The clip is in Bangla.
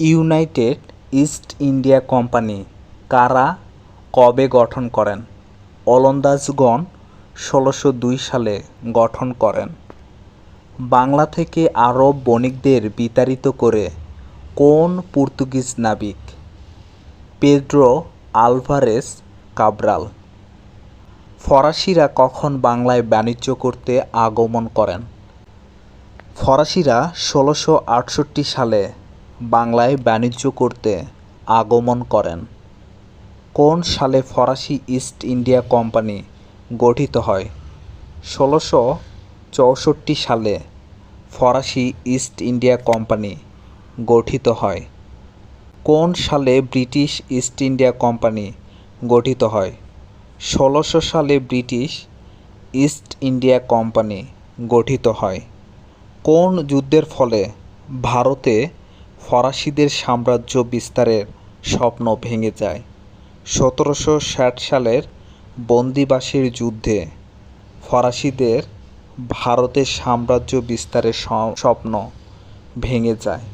ইউনাইটেড ইস্ট ইন্ডিয়া কোম্পানি কারা কবে গঠন করেন? ওলন্দাজগণ ষোলোশো দুই সালে গঠন করেন। বাংলা থেকে আরব বণিকদের বিতাড়িত করে কোন পর্তুগিজ নাবিক? Pedro Alvares Cabral. ফরাসিরা কখন বাংলায় বাণিজ্য করতে আগমন করেন? ফরাসিরা ষোলোশো সালে বাংলায় বাণিজ্য করতে আগমন করেন। কোন সালে ফরাসি ইস্ট ইন্ডিয়া কোম্পানি গঠিত হয়? ষোলোশো চৌষট্টি সালে ফরাসি ইস্ট ইন্ডিয়া কোম্পানি গঠিত হয়। কোন সালে ব্রিটিশ ইস্ট ইন্ডিয়া কোম্পানি গঠিত হয়? ষোলোশো সালে ব্রিটিশ ইস্ট ইন্ডিয়া কোম্পানি গঠিত হয়। কোন যুদ্ধের ফলে ভারতে ফরাসিদের সাম্রাজ্য বিস্তারের স্বপ্ন ভেঙে যায়। সতেরোশো ষাট সালের বন্দিবাসের যুদ্ধে ফরাসিদের ভারতের সাম্রাজ্য বিস্তারের স্বপ্ন ভেঙে যায়।